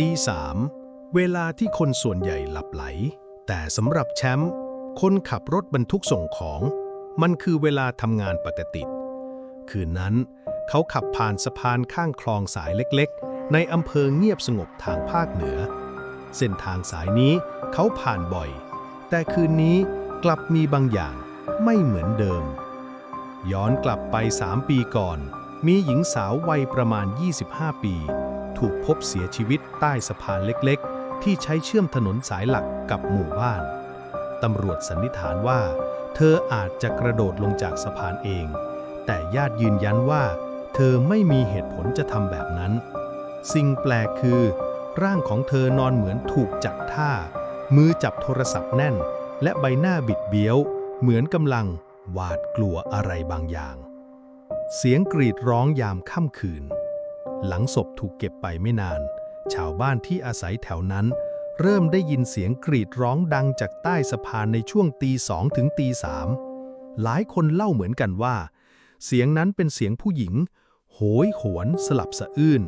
ตีสามเวลาที่คนส่วนใหญ่หลับไหล แต่สำหรับแชมป์คนขับรถบรรทุกส่งของ มันคือเวลาทำงานปกติ คืนนั้น เขาขับผ่านสะพานข้างคลองสายเล็กๆ ในอำเภอเงียบสงบทางภาคเหนือ เส้นทางสายนี้เขาผ่านบ่อย แต่คืนนี้กลับมีบางอย่างไม่เหมือนเดิม ย้อนกลับไป3ปีก่อน มีหญิงสาววัยประมาณ 25 ปี ถูกพบเสียชีวิตใต้สะพานเล็กๆ ที่ใช้เชื่อมถนนสายหลักกับหมู่บ้าน ตำรวจสันนิษฐานว่า เธออาจจะกระโดดลงจากสะพานเอง แต่ญาติยืนยันว่า เธอไม่มีเหตุผลจะทำแบบนั้น สิ่งแปลกคือ ร่างของเธอนอนเหมือนถูกจัดท่า มือจับโทรศัพท์แน่น และใบหน้าบิดเบี้ยว เหมือนกำลังหวาดกลัวอะไรบางอย่าง เสียงกรีดร้องยามค่ำคืน หลังศพถูกเก็บไปไม่นาน ชาวบ้านที่อาศัยแถวนั้น เริ่มได้ยินเสียงกรีดร้องดังจากใต้สะพานในช่วงตีสองถึงตีสามหลายคนเล่าเหมือนกันว่า เสียงนั้นเป็นเสียงผู้หญิง โหยหวนสลับสะอื้น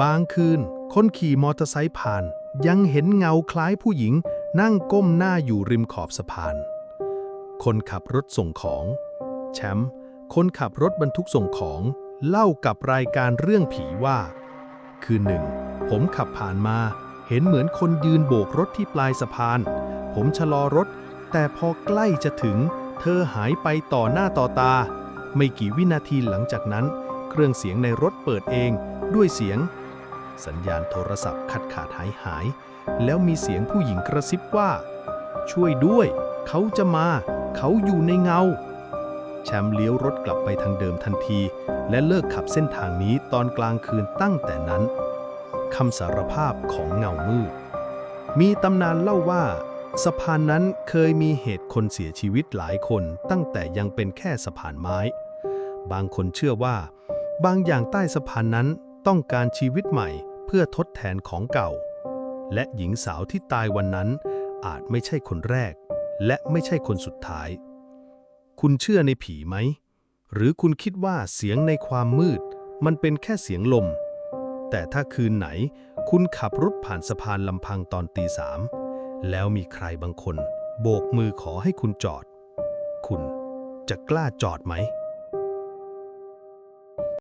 บางคืน คนขี่มอเตอร์ไซค์ผ่าน ยังเห็นเงาคล้ายผู้หญิง นั่งก้มหน้าอยู่ริมขอบสะพาน คนขับรถส่งของ แชมป์คนขับรถบรรทุกส่งของ เล่ากับรายการเรื่องผีว่า คืนหนึ่ง ผมขับผ่านมาเห็นเหมือนคนยืนโบกรถที่ปลายสะพาน ผมชะลอรถ แต่พอใกล้จะถึง เธอหายไปต่อหน้าต่อตา ไม่กี่วินาทีหลังจากนั้น เครื่องเสียงในรถเปิดเองด้วยเสียง สัญญาณโทรศัพท์ขาดขาดหายหาย แล้วมีเสียงผู้หญิงกระซิบว่า ช่วยด้วย เขาจะมา เขาอยู่ในเงา แชมป์เลี้ยวรถกลับไปทางเดิมทันที และเลิกขับเส้นทางนี้ตอนกลางคืนตั้งแต่นั้นคำสารภาพของเงามืด มีตำนานเล่าว่า สะพานนั้นเคยมีเหตุคนเสียชีวิตหลายคนตั้งแต่ยังเป็นแค่สะพานไม้ บางคนเชื่อว่า บางอย่างใต้สะพานนั้นต้องการชีวิตใหม่เพื่อทดแทนของเก่า และหญิงสาวที่ตายวันนั้นอาจไม่ใช่คนแรก และไม่ใช่คนสุดท้าย คุณเชื่อในผีไหม หรือคุณคิดว่าเสียงในความมืด มันเป็นแค่เสียงลม แต่ถ้าคืนไหน คุณขับรถผ่านสะพานลำพังตอนตีสามแล้วมีใครบางคน โบกมือขอให้คุณจอด คุณจะกล้าจอดไหม